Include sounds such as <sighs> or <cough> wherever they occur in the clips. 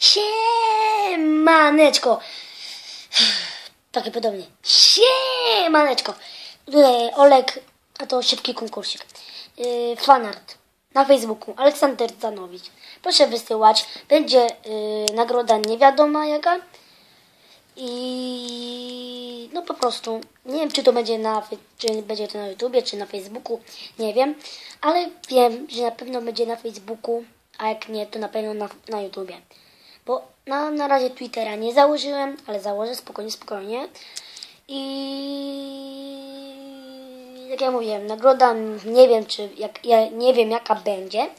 Siemaneczko. <sighs> Takie podobnie. Siemaneczko. Olek, a to szybki konkursik. Yy, fanart na Facebooku. Aleksander Zanowicz. Proszę wysyłać. Będzie yy, nagroda nie wiadoma jaka. I no po prostu nie wiem czy to będzie na czy będzie to na YouTubie, czy na Facebooku, nie wiem, ale wiem, że na pewno będzie na Facebooku, a jak nie, to na pewno na, na YouTubie. Bo na, na razie Twittera nie założyłem, ale założę spokojnie, spokojnie. I jak ja mówiłem, nagroda nie wiem czy jak ja nie wiem jaka będzie.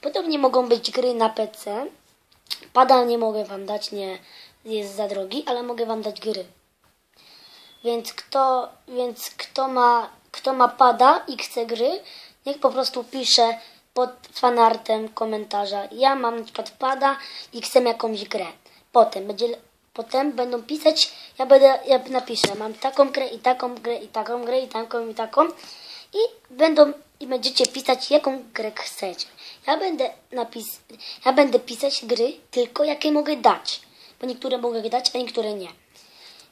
Podobnie mogą być gry na PC. Pada nie mogę wam dać, nie jest za drogi, ale mogę wam dać gry. Więc kto, więc kto ma, kto ma pada i chce gry, niech po prostu pisze pod fanartem komentarza. Ja mam na przykład pada i chcę jakąś grę. Potem będzie, potem będą pisać, ja będę, ja napiszę, mam taką grę i taką grę i taką grę i taką i taką i będą i będziecie pisać jaką grę chcecie. Ja będę napis, ja będę pisać gry tylko jakie mogę dać, bo niektóre mogę dać, a niektóre nie.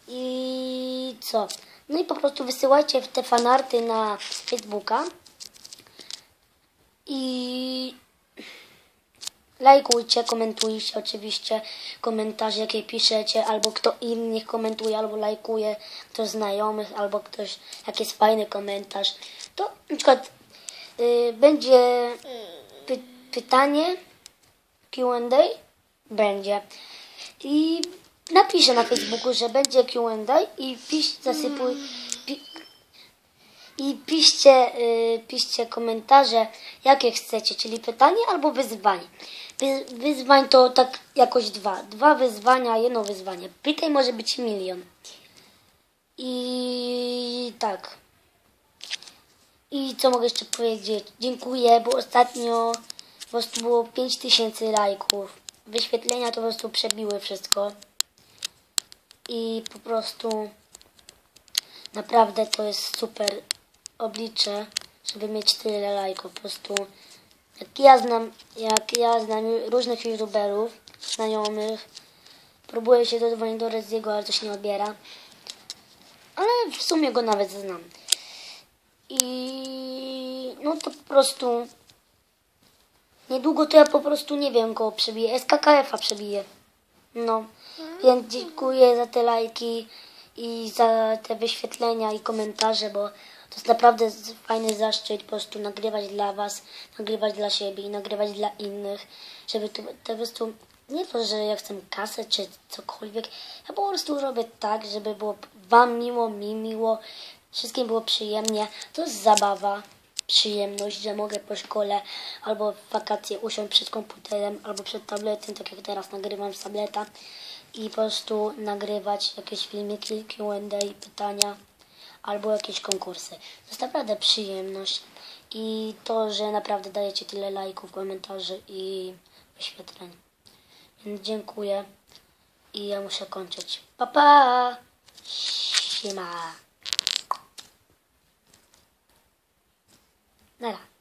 I co? No i po prostu wysyłajcie te fanarty na Facebooka i lajkujcie, komentujcie oczywiście komentarze, jakie piszecie, albo kto inny komentuje, albo lajkuje, ktoś znajomych, albo ktoś, jak jest fajny komentarz. To na przykład y, będzie py, pytanie Q&A, będzie. I napiszę na Facebooku, że będzie Q&A i pisz, zasypuj, pi, i piszcie, y, piszcie komentarze, jakie chcecie, czyli pytanie albo wyzwanie. Wy, wyzwań to tak jakoś dwa. Dwa wyzwania, jedno wyzwanie. Pytań może być milion. I tak. I co mogę jeszcze powiedzieć? Dziękuję, bo ostatnio po prostu było 5000 lajków. Wyświetlenia to po prostu przebiły wszystko. I po prostu naprawdę to jest super oblicze, żeby mieć tyle lajków. Po prostu jak ja znam, jak ja znam różnych youtuberów, znajomych, próbuję się dodzwonić do Reziego, ale coś nie odbiera. Ale w sumie go nawet znam. I no to po prostu niedługo to ja po prostu nie wiem go przebiję. SKKF-a przebiję. No. Więc dziękuję za te lajki i za te wyświetlenia i komentarze, bo to jest naprawdę fajny zaszczyt po prostu nagrywać dla Was, nagrywać dla siebie i nagrywać dla innych, żeby to, to po prostu nie to, że ja chcę kasę czy cokolwiek, ja po prostu robię tak, żeby było Wam miło, mi miło, wszystkim było przyjemnie. To jest zabawa, przyjemność, że mogę po szkole albo w wakacje usiąść przed komputerem albo przed tabletem, tak jak teraz nagrywam z tableta i po prostu nagrywać jakieś filmiki, Q&A, pytania albo jakieś konkursy. To jest naprawdę przyjemność i to, że naprawdę dajecie tyle lajków, komentarzy i wyświetleń. Więc dziękuję i ja muszę kończyć. Pa, pa! Siema! Nara.